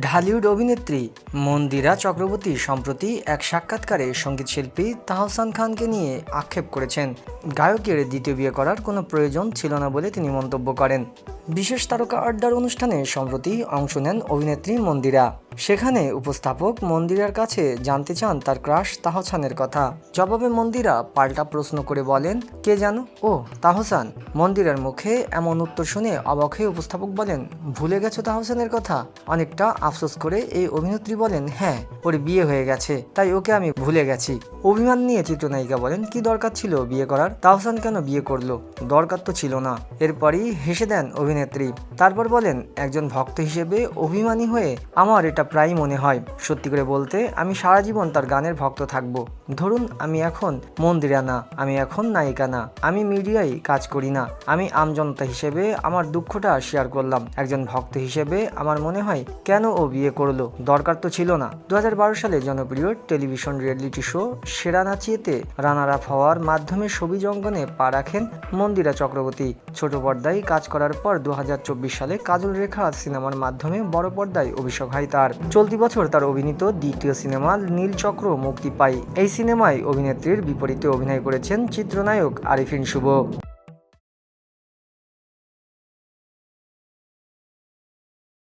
ঢালিউড অভিনেত্রী মন্দিরা চক্রবর্তী সম্প্রতি এক সাক্ষাৎকারে সংগীত শিল্পী তাহসান খানকে নিয়ে আক্ষেপ করেছেন। গায়কের দ্বিতীয় বিয়ে করার কোনো প্রয়োজন ছিল না বলে তিনি মন্তব্য করেন। বিশেষ তারকা আড্ডার অনুষ্ঠানে সম্প্রতি অংশ নেন অভিনেত্রী মন্দিরা। সেখানে উপস্থাপক মন্দিরার কাছে জানতে চান তার ক্রাশ তাহসানের কথা। জবাবে মন্দিরা পাল্টা প্রশ্ন করে বলেন, কে জানো? ও, তাহসান। মন্দিরার মুখে এমন উত্তর শুনে অবাক হয়ে উপস্থাপক বলেন, ভুলে গেছো তাহসানের কথা? অনেকটা আফসোস করে এই অভিনেত্রী বলেন হ্যাঁ ওর বিয়ে হয়ে গেছে, তাই ওকে আমি ভুলে গেছি। অভিমান নিয়ে চিত্রনায়িকা বলেন, কি দরকার ছিল বিয়ে করার? তাহসান কেন বিয়ে করল? দরকার তো ছিল না। এরপরই হেসে দেন অভিনেত্রী। তারপর বলেন, একজন ভক্ত হিসেবে অভিমানী হয়ে আমার এটা প্রায়ই মনে হয়। সত্যি করে বলতে, আমি সারা জীবন তার গানের ভক্ত থাকব। ধরুন, আমি এখন মন্দিরা না, আমি এখন নায়িকা না, আমি মিডিয়ায় কাজ করি না, আমি আমজনতা হিসেবে আমার দুঃখটা শেয়ার করলাম। একজন ভক্ত হিসেবে আমার মনে হয়, কেন ও বিয়ে করল? দরকার তো ছিল না। দু হাজার বারো সালে জনপ্রিয় টেলিভিশন রিয়েলিটি শো সেরা নাচিয়েতে রানার আপ হওয়ার মাধ্যমে ছবি অঙ্গনে পা রাখেন মন্দিরা চক্রবর্তী। ছোট পর্দায় কাজ করার পর দু হাজার চব্বিশ সালে কাজল রেখা সিনেমার মাধ্যমে বড় পর্দায় অভিষেক হয় তার। চলতি বছর তার অভিনীত দ্বিতীয় সিনেমা নীলচক্র মুক্তি পায়। এই সিনেমায় অভিনেত্রীর বিপরীতে অভিনয় করেছেন চিত্রনায়ক আরিফিন শুভ।